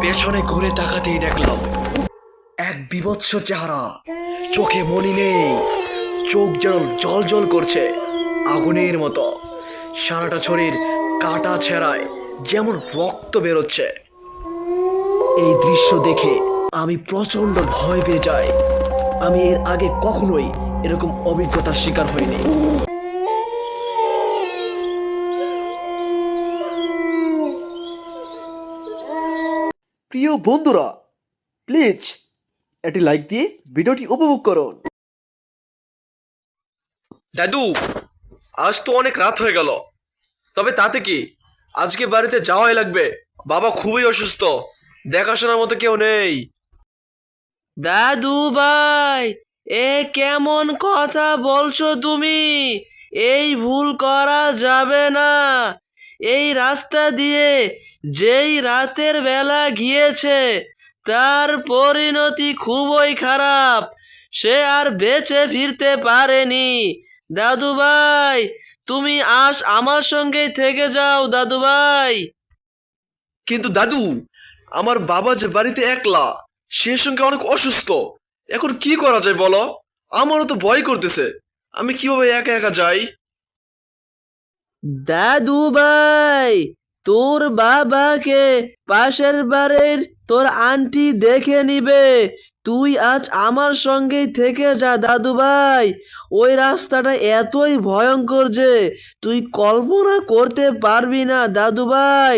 পেছনে ঘুরে তাকাতেই দেখলাম এক বিভৎস চেহারা। চোখে মনি নেই, চোখ যেন জল জল করছে আগুনের মতো। সারাটা শরীর কাটা ছেঁড়ায় যেমন রক্ত বেরোচ্ছে। এই দৃশ্য দেখে আমি প্রচণ্ড ভয় পেয়ে যাই। আমি এর আগে কখনোই এরকম অভিজ্ঞতার শিকার হইনি। প্রিয় বন্ধুরা প্লিজ একটি লাইক দিয়ে ভিডিওটি উপভোগ করুন। দাদু আজ তো অনেক রাত হয়ে গেল। তবে তাতে কি আজকে বাড়িতে যাওয়াই লাগবে। বাবা খুবই অসুস্থ দেখাশোনার মতো কেউ নেই। দাদু ভাই এ কেমন কথা বলছো তুমি? এই ভুল করা যাবে না। এই রাস্তা দিয়ে যেই রাতের বেলা গিয়েছে, তার পরিণতি খুবই খারাপ। সে আর বেঁচে ফিরতে পারেনি। দাদু ভাই, তুমি আস আমার সঙ্গেই থেকে যাও, দাদু ভাই। কিন্তু দাদু, আমার বাবা যে বাড়িতে একলা, সে সঙ্গে অনেক অসুস্থ। এখন কি করা যায় বলো? আমারও তো ভয় করতেছে। আমি কীভাবে একা একা যাই? দাদু ভাই, তোর বাবাকে পাশের বাড়ির তোর আন্টি দেখে নিবে। তুই আজ আমার সঙ্গেই থেকে যা, দাদু ভাই। ওই রাস্তাটা এতই ভয়ঙ্কর যে তুই কল্পনা করতে পারবি না, দাদু ভাই।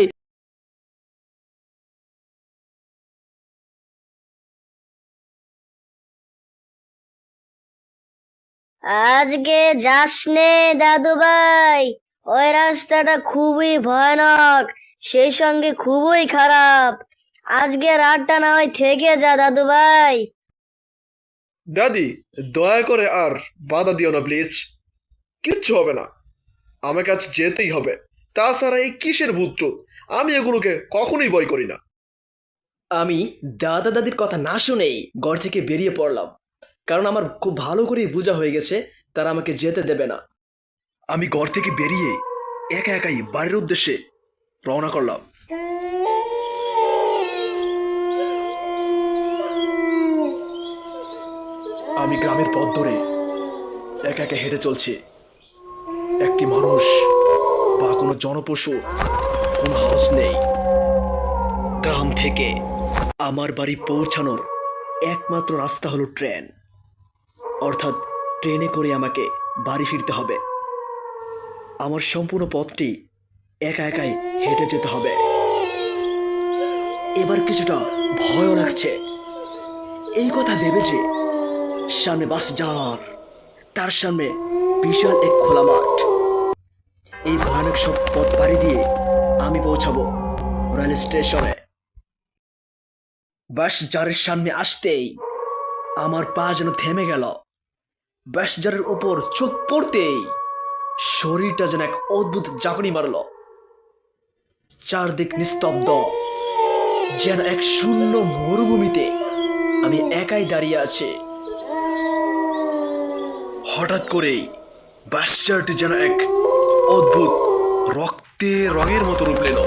আজকে যাস নে, দাদু ভাই। ওই রাস্তাটা খুবই ভয়ানক সেই সঙ্গে খুবই খারাপ। আজকে রাতটা না হয় থেকে যা দাদু ভাই। দাদি দয়া করে আর বাধা দিও না প্লিজ। কিচ্ছু হবে না। আমাকে আজ যেতেই হবে। তাছাড়া এই কিসের ভূত আমি এগুলোকে কখনোই ভয় করি না। আমি দাদা দাদির কথা না শুনেই ঘর থেকে বেরিয়ে পড়লাম। কারণ আমার খুব ভালো করেই বোঝা হয়ে গেছে তারা আমাকে যেতে দেবে না। আমি ঘর থেকে বেরিয়ে একা একাই বাড়ির উদ্দেশ্যে রওনা করলাম। আমি গ্রামের পথ ধরে একা একা হেঁটে চলছি। একটি মানুষ বা কোনো জনপশু, কোনো হাউস নেই। গ্রাম থেকে আমার বাড়ি পৌঁছানোর একমাত্র রাস্তা হলো ট্রেন। অর্থাৎ ট্রেনে করে আমাকে বাড়ি ফিরতে হবে। আমার সম্পূর্ণ পথটি একা একাই হেঁটে যেতে হবে। এবার কিছুটা ভয়ও লাগছে। এই কথা ভেবে যে সামনে বাস যাওয়ার, তার সামনে বিশাল এক খোলা মাঠ। এই ভয়ানক সব পথ পাড়ি দিয়ে আমি পৌঁছাবো রেল স্টেশনে। বাস জারের সামনে আসতেই আমার পা যেন থেমে গেল। বাস জারের উপর চোখ পড়তেই শরীরটা যেন এক অদ্ভুত জাকনি মারল। চারদিক নিস্তব্ধ। যেন এক শূন্য মরুভূমিতে আমি একাই দাঁড়িয়ে আছি। হঠাৎ করেই বাচ্চাটি যেন এক অদ্ভুত রক্তে রঙের মতো রূপ নিল।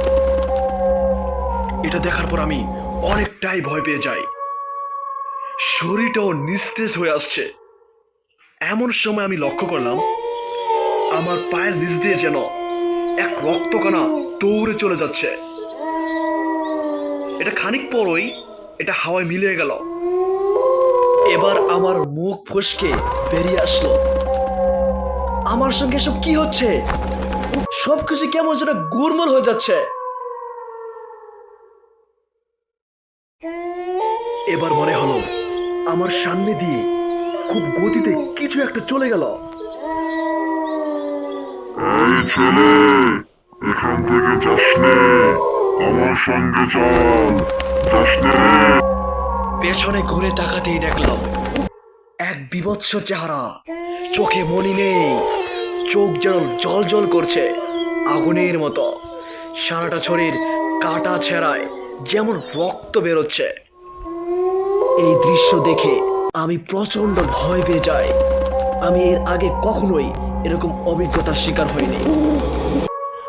এটা দেখার পর আমি অনেকটাই ভয় পেয়ে যাই। শরীরটাও নিস্তেজ হয়ে আসছে। এমন সময় আমি লক্ষ্য করলাম আমার পায়ের নিচ দিয়ে যেন এক রক্তকণা দৌড়ে চলে যাচ্ছে। এটা খানিক পরই এটা হাওয়ায় মিলিয়ে গেল। এবার আমার মুখ ফসকে বেরিয়ে আসলো। আমার সঙ্গে সব কি হচ্ছে? সবকিছু কেমন যেন গুরমল হয়ে যাচ্ছে। এবার মনে হলো, আমার সামনে দিয়ে খুব গতিতে কিছু একটা চলে গেল। এই ছেলে, এখান থেকে যাস আমার সঙ্গে চল। যাস পেছনে ঘুরে তাকাতেই দেখলাম এক বিভৎস চেহারা। চোখে মনি নেই। চোখ যেন জল জল করছে আগুনের মতো। সারাটা শরীর কাটা ছেঁড়ায় যেমন রক্ত বেরোচ্ছে। এই দৃশ্য দেখে আমি প্রচণ্ড ভয় পেয়ে যাই। আমি এর আগে কখনোই এরকম অভিজ্ঞতার শিকার হইনি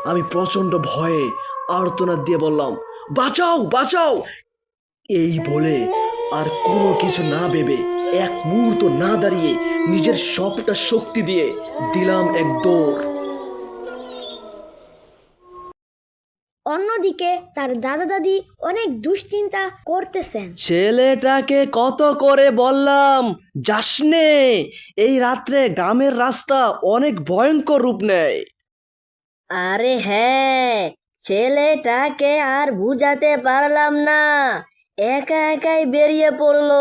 আমি প্রচণ্ড ভয়ে আর্তনাদ দিয়ে বললাম, বাঁচাও বাঁচাও! এই বলে আর কোনো কিছু না ভেবে, এক মুহূর্ত না দাঁড়িয়ে নিজের সবটা শক্তি দিয়ে দিলাম এক দৌড়। অন্যদিকে তার দাদা দাদি অনেক দুশ্চিন্তা করতেছেন। ছেলেটাকে কত করে বললাম? যাসনে এই রাত্রে গ্রামের রাস্তা অনেক ভয়ঙ্কর রূপ নেয়। আরে হ্যাঁ ছেলেটাকে আর বুঝাতে পারলাম না। একা একাই বেরিয়ে পড়ল।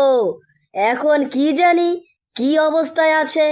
এখন কি জানি কি অবস্থায় আছে?